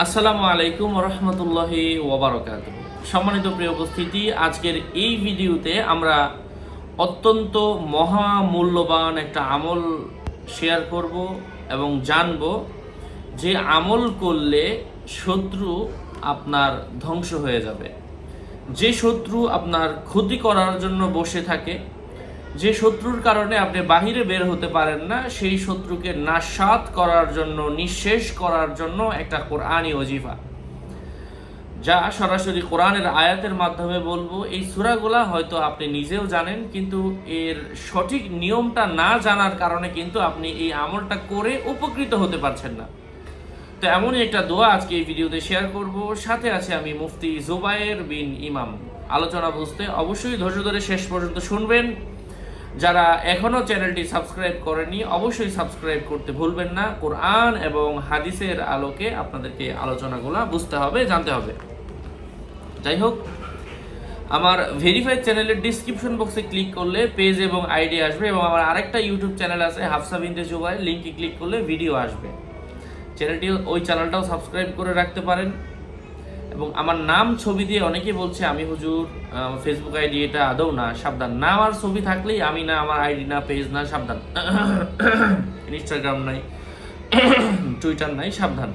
আসসালামু আলাইকুম রহমতুল্লাহি ওবরাকাত সম্মানিত প্রিয় উপস্থিতি, আজকের এই ভিডিওতে আমরা অত্যন্ত মহামূল্যবান একটা আমল শেয়ার করব এবং জানব যে আমল করলে শত্রু আপনার ধ্বংস হয়ে যাবে। যে শত্রু আপনার ক্ষতি করার জন্য বসে থাকে যে শত্রুর কারণে আপনি বাহিরে বের হতে পারেন না, সেই শত্রুকে নাশাত করার জন্য, নিঃশেষ করার জন্য একটা কোরআনই অজিফা যা সরাসরি কোরআনের আয়াতের মাধ্যমে বলব, এই সুরাগুলা হয়তো আপনি নিজেও জানেন, কিন্তু এর সঠিক নিয়মটা না জানার কারণে কিন্তু আপনি এই আমলটা করে উপকৃত হতে পারছেন না। তো এমনই একটা দোয়া আজকে এই ভিডিওতে শেয়ার করব। সাথে আছে আমি মুফতি জুবায়ের বিন ইমাম। আলোচনা বুঝতে অবশ্যই ধৈর্য ধরে শেষ পর্যন্ত শুনবেন। যারা এখনও চ্যানেলটি সাবস্ক্রাইব করেনি অবশ্যই সাবস্ক্রাইব করতে ভুলবেন না। কোরআন এবং হাদিসের আলোকে আপনাদেরকে আলোচনাগুলো বুঝতে হবে, জানতে হবে। যাই হোক, আমার ভেরিফাইড চ্যানেলের ডিসক্রিপশন বক্সে ক্লিক করলে পেজ এবং আইডি আসবে এবং আমার আরেকটা ইউটিউব চ্যানেল আছে, হাফসা বিনতে জুবাই। লিঙ্কে ক্লিক করলে ভিডিও আসবে। চ্যানেলটি, ওই চ্যানেলটাও সাবস্ক্রাইব করে রাখতে পারেন। এবং আমার নাম ছবি দিয়ে অনেকে বলছে, আমি হুজুর ফেসবুক আইডি এটা আদৌ না, সাবধান। না, আমার ছবি থাকলেই আমি না, আমার আইডি না পেজ না, সাবধান। ইনস্টাগ্রাম নাই টুইটার নাই, সাবধান।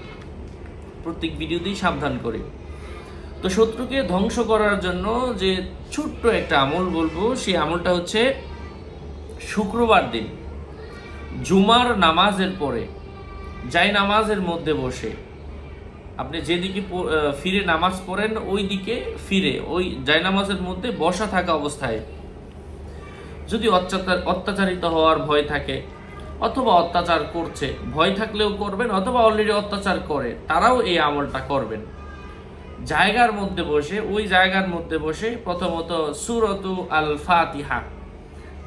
প্রত্যেক ভিডিওতেই সাবধান করি। তো শত্রুকে ধ্বংস করার জন্য যে ছোট্ট একটা আমল বলব, সেই আমলটা হচ্ছে শুক্রবার দিন, জুমার নামাজের পরে, যাই নামাজের মধ্যে বসে আপনি যেদিকে ফিরে নামাজ পড়েন ওই দিকে ফিরে, ওই জায় নামাজের মধ্যে বসা থাকা অবস্থায়। যদি অত্যাচার অত্যাচারিত হওয়ার ভয় থাকে, অথবা অত্যাচার করছে, ভয় থাকলেও করবেন, অথবা অলরেডি অত্যাচার করে, তারাও এই আমলটা করবেন। জায়গার মধ্যে বসে, ওই জায়গার মধ্যে বসে প্রথমত সুরত আল ফাতিহা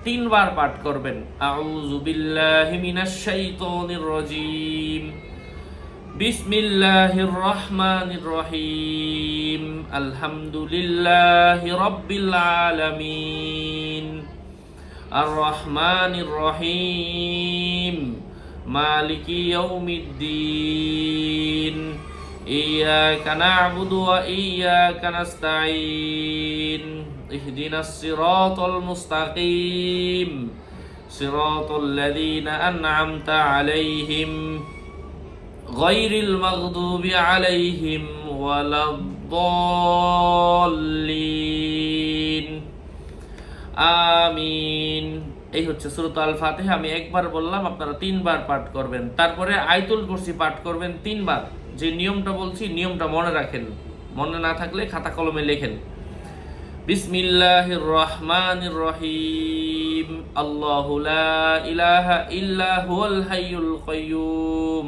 তিনবার পাঠ করবেন। আউযু বিল্লাহি মিনাশ রাজিম। বিসমিল্লাহির রহমানির রহিম আলহামদুলিল্লাহি রব্বিল আলামিন। আর রহমানির রহিম মালিকি ইয়াউমিদ্দিন। ইyyaka na'budu ওয়া ইyyaka নাস্তাঈন। ইহদিনাস সিরাতাল মুস্তাকিম। সিরাতাল লাযীনা আন'amta আলাইহিম। غير المغضوب عليهم ولا الضالين আমিন এই হচ্ছে সুরত আল ফাতিহা আমি একবার বললাম আপনারা তিনবার পাঠ করবেন তারপরে আয়তুল কুরসি পাঠ করবেন তিনবার যে নিয়মটা বলছি নিয়মটা মনে রাখেন মনে না থাকলে খাতা কলমে লেখেন বিসমিল্লাহির রহমানির রহিম আল্লাহু লা ইলাহা ইল্লা হুয়াল হাইয়ুল কাইয়্যুম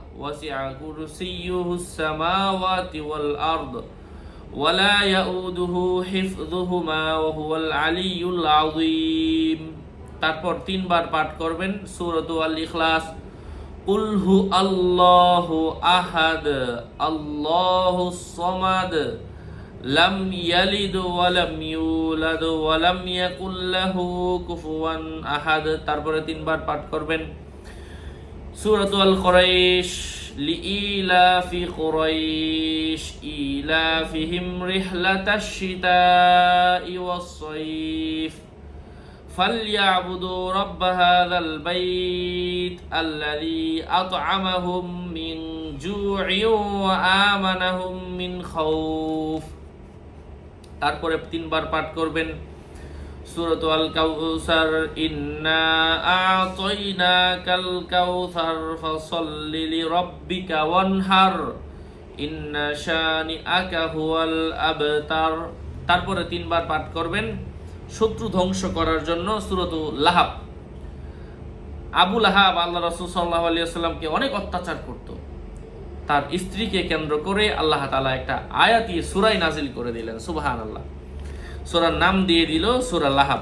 وسع كرسيه السماوات والأرض ولا يؤوده حفظهما وهو العلي العظيم তারপর তিনবার পাঠ করবেন সূরাত আল ইখলাস কুল হু আল্লাহু আহাদ আল্লাহু সমাদ লাম ইয়ালিদ ওয়া লাম ইউলাদ ওয়া লাম ইয়াকুল লাহু কুফুয়ান আহাদ তারপরে তিনবার পাঠ করবেন سورة القريش لإيلاف قريش إيلافهم رحلة الشتاء والصيف فليعبدوا رب هذا البيت الذي أطعمهم من جوع وآمنهم من خوف তারপরে তিনবার পাঠ করবেন সূরাত আল কাউসার, ইন্না আ'তাইনাকাল কাউসার, ফাসাল্লি ওয়ানহার, ইন্না হুয়াল আবতার। তারপরে তিনবার পাঠ করবেন শত্রু ধ্বংস করার জন্য সুরত লাহাব। আবু লাহাব আল্লাহ রাসূল আলাইহি ওয়াসাল্লামকে অনেক অত্যাচার করত। তার স্ত্রীকে কেন্দ্র করে আল্লাহ তালা একটা আয়াতি সুরাই নাজিল করে দিলেন সুবাহান আল্লাহ সুরার নাম দিয়ে দিল সুরা লাহাব।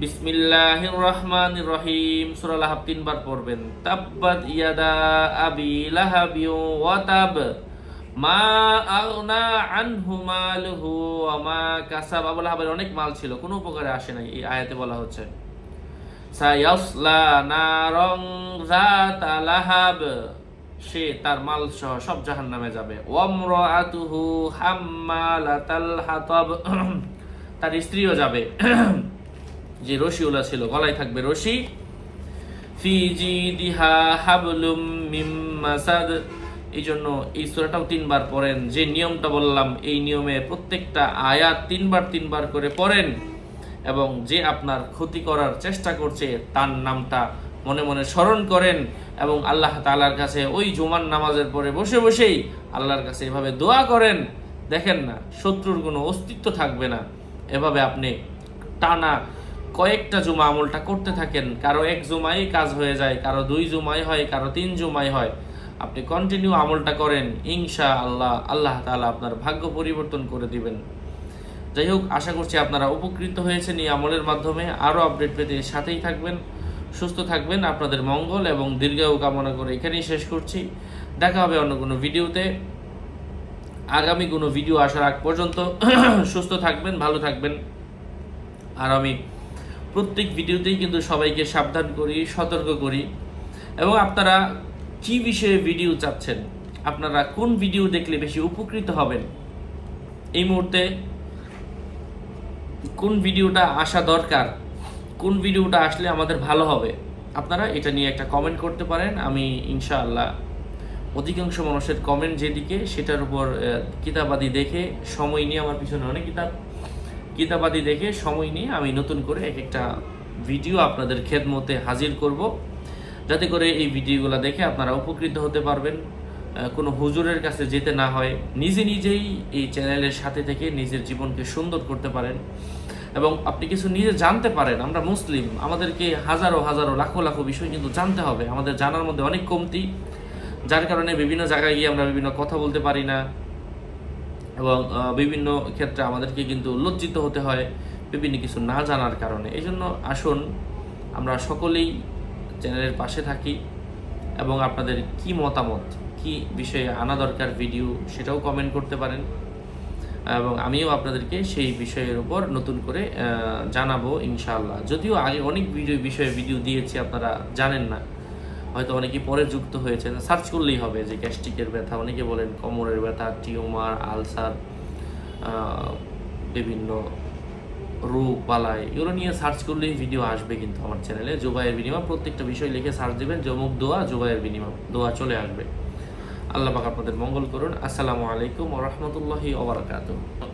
বিসমিল্লাহির রহমানির রহিম সূরা লাহাব তিনবার পড়বেন। তাব্বাত ইয়াদা আবি লাহাবিউ ওয়া তাব। মা আগনা আনহু মালুহু ওয়া মা কাসাব। আবু লাহাবের অনেক মাল ছিল, কোনো উপকারে আসে নাই এই আয়াতে বলা হচ্ছে। সায়াসলা নারং যাতা লাহাব। সে তার মাল সহ সব যাবে। ওয়ামরাতুহু হাম্মালাতাল হাতাব। তার স্ত্রীও যাবে। যে রশিওলা ছিল, গলায় থাকবে রশি। হাবলুম মিম মাসাদ। এই জন্য এই তিনবার পড়েন। যে নিয়মটা বললাম, এই নিয়মে প্রত্যেকটা আয়াত তিনবার তিনবার করে পড়েন এবং যে আপনার ক্ষতি করার চেষ্টা করছে, তার নামটা মনে মনে স্মরণ করেন এবং আল্লাহ তালার কাছে ওই জুমার নামাজের পরে বসে বসেই আল্লাহর কাছে এভাবে দোয়া করেন। দেখেন না, শত্রুর কোনো অস্তিত্ব থাকবে না। এভাবে আপনি টানা কয়েকটা জুমা আমলটা করতে থাকেন। কারও এক জুমাই কাজ হয়ে যায়, কারও দুই জুমাই হয়, কারও তিন জুমাই হয়। আপনি কন্টিনিউ আমলটা করেন ইনশা আল্লাহ আল্লাহ তাআলা আপনার ভাগ্য পরিবর্তন করে দিবেন। যাই হোক, আশা করছি আপনারা উপকৃত হয়েছেন এই আমলের মাধ্যমে। আরও আপডেট পেতে সাথেই থাকবেন। সুস্থ থাকবেন, আপনাদের মঙ্গল এবং দীর্ঘায়ু কামনা করে এখানেই শেষ করছি। দেখা হবে অন্য কোনো ভিডিওতে। আগামী কোনো ভিডিও আসার আগ পর্যন্ত সুস্থ থাকবেন, ভালো থাকবেন। আর আমি প্রত্যেক ভিডিওতেই কিন্তু সবাইকে সাবধান করি, সতর্ক করি। এবং আপনারা কি বিষয়ে ভিডিও চাচ্ছেন? আপনারা কোন ভিডিও দেখলে বেশি উপকৃত হবেন? এই মুহূর্তে কোন ভিডিওটা আসা দরকার? কোন ভিডিওটা আসলে আমাদের ভালো হবে? আপনারা এটা নিয়ে একটা কমেন্ট করতে পারেন। আমি ইনশাআল্লাহ অধিকাংশ মানুষের কমেন্ট যেদিকে, সেটার উপর কিতাবাদি দেখে সময় নিয়ে, আমার পিছনে অনেক কিতাব, কিতাবাদি দেখে সময় নিয়ে আমি নতুন করে এক একটা ভিডিও আপনাদের খেদমতে হাজির করব। যাতে করে এই ভিডিওগুলো দেখে আপনারা উপকৃত হতে পারবেন। কোনো হুজুরের কাছে যেতে না হয়। নিজে নিজেই এই চ্যানেলের সাথে থেকে নিজের জীবনকে সুন্দর করতে পারেন। এবং আপনি কিছু নিজে জানতে পারেন, আমরা মুসলিম, আমাদেরকে হাজারো হাজারো, লাখো লাখো বিষয় কিন্তু জানতে হবে। আমাদের জানার মধ্যে অনেক কমতি, যার কারণে বিভিন্ন জায়গায় গিয়ে আমরা বিভিন্ন কথা বলতে পারি না। এবং বিভিন্ন ক্ষেত্রে আমাদেরকে কিন্তু লজ্জিত হতে হয় বিভিন্ন কিছু না জানার কারণে। এই জন্য আসুন, আমরা সকলেই চ্যানেলের পাশে থাকি এবং আপনাদের কি মতামত, কি বিষয়ে আনা দরকার ভিডিও সেটাও কমেন্ট করতে পারেন। এবং আমিও আপনাদেরকে সেই বিষয়ের উপর নতুন করে জানাব ইনশাআল্লাহ। যদিও আগে অনেক ভিডিও, বিষয়ে ভিডিও দিয়েছি, আপনারা জানেন না। হয়তো অনেকে পরে যুক্ত হয়েছে সার্চ করলেই হবে যে গ্যাস্ট্রিকের ব্যথা। অনেকে বলেন কোমরের ব্যথা, টিউমার, আলসার বিভিন্ন রোগ, বালাই। এগুলো নিয়ে সার্চ করলেই ভিডিও আসবে কিন্তু আমার চ্যানেলে। জোবাইয়ের বিনিময় প্রত্যেকটা বিষয় লিখে সার্চ দেবেন। জমুক দোয়া, জোবাইয়ের বিনিময় দোয়া চলে আসবে। আল্লাহ আপনাদের মঙ্গল করুন। আসসালামু আলাইকুম ওয়া রাহমাতুল্লাহি ওয়া বারাকাতুহু।